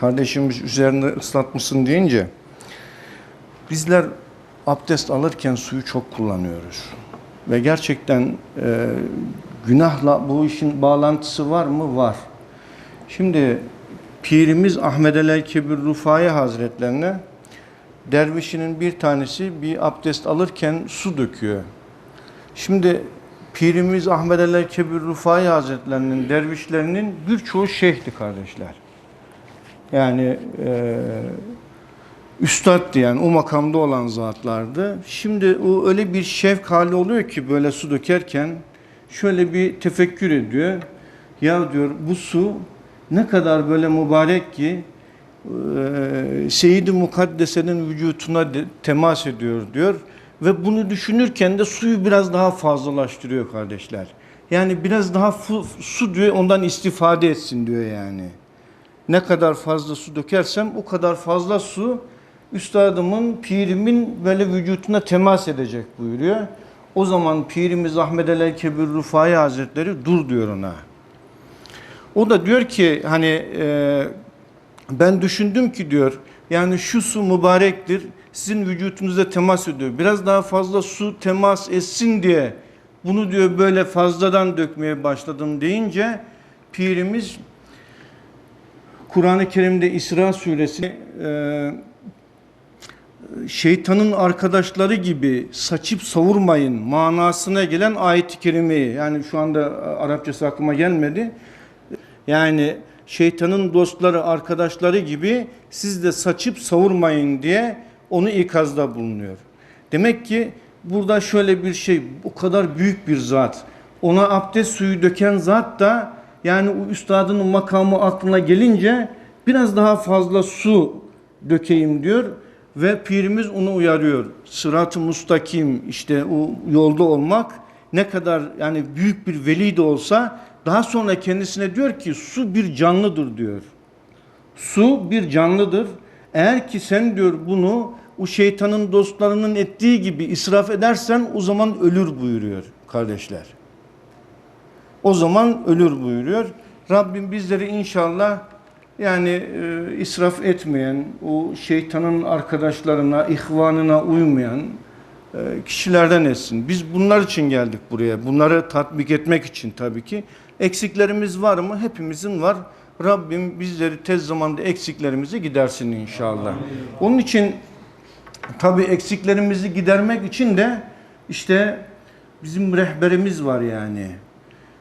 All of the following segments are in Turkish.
kardeşimiz üzerinde ıslatmışsın deyince bizler abdest alırken suyu çok kullanıyoruz. Ve gerçekten e, günahla bu işin bağlantısı var mı? Var. Şimdi Pirimiz Ahmed el Rufai Hazretlerine dervişinin bir tanesi bir abdest alırken su döküyor. Şimdi Pirimiz Ahmed el Rufai Hazretlerinin dervişlerinin birçoğu şeyhti kardeşler. Yani e, üstaddı yani o makamda olan zatlardı. Şimdi o öyle bir şevk hali oluyor ki böyle su dökerken şöyle bir tefekkür ediyor. Ya diyor bu su ne kadar böyle mübarek ki e, Seyyid-i Mukaddese'nin vücutuna de- temas ediyor diyor. Ve bunu düşünürken de suyu biraz daha fazlalaştırıyor kardeşler. Yani biraz daha su diyor ondan istifade etsin diyor yani. Ne kadar fazla su dökersem o kadar fazla su üstadımın, pirimin böyle vücutuna temas edecek buyuruyor. O zaman pirimiz Ahmed el Kebir Rufai Hazretleri dur diyor ona. O da diyor ki hani e, ben düşündüm ki diyor yani şu su mübarektir sizin vücutunuza temas ediyor. Biraz daha fazla su temas etsin diye bunu diyor böyle fazladan dökmeye başladım deyince pirimiz Kur'an-ı Kerim'de İsra suresi e, şeytanın arkadaşları gibi saçıp savurmayın manasına gelen ayet-i kerimeyi yani şu anda Arapçası aklıma gelmedi. Yani şeytanın dostları, arkadaşları gibi siz de saçıp savurmayın diye onu ikazda bulunuyor. Demek ki burada şöyle bir şey, o kadar büyük bir zat. Ona abdest suyu döken zat da yani o üstadın makamı aklına gelince biraz daha fazla su dökeyim diyor ve pirimiz onu uyarıyor. Sırat-ı mustakim işte o yolda olmak ne kadar yani büyük bir veli de olsa daha sonra kendisine diyor ki su bir canlıdır diyor. Su bir canlıdır. Eğer ki sen diyor bunu o şeytanın dostlarının ettiği gibi israf edersen o zaman ölür buyuruyor kardeşler. O zaman ölür buyuruyor. Rabbim bizleri inşallah yani e, israf etmeyen, o şeytanın arkadaşlarına, ihvanına uymayan e, kişilerden etsin. Biz bunlar için geldik buraya. Bunları tatbik etmek için tabii ki. Eksiklerimiz var mı? Hepimizin var. Rabbim bizleri tez zamanda eksiklerimizi gidersin inşallah. Onun için tabii eksiklerimizi gidermek için de işte bizim rehberimiz var yani.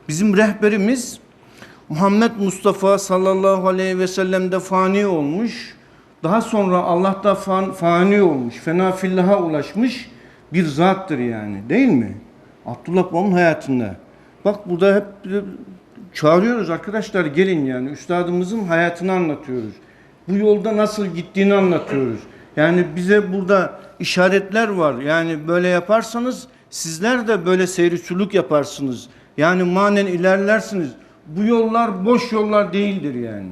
Bizim rehberimiz Muhammed Mustafa sallallahu aleyhi ve sellem'de fani olmuş. Daha sonra Allah'ta fan, fani olmuş. Fena fillaha ulaşmış bir zattır yani. Değil mi? Abdullah Baba'nın hayatında. Bak burada hep çağırıyoruz arkadaşlar gelin yani. Üstadımızın hayatını anlatıyoruz. Bu yolda nasıl gittiğini anlatıyoruz. Yani bize burada işaretler var. Yani böyle yaparsanız sizler de böyle seyri sülük yaparsınız. Yani manen ilerlersiniz. Bu yollar boş yollar değildir yani.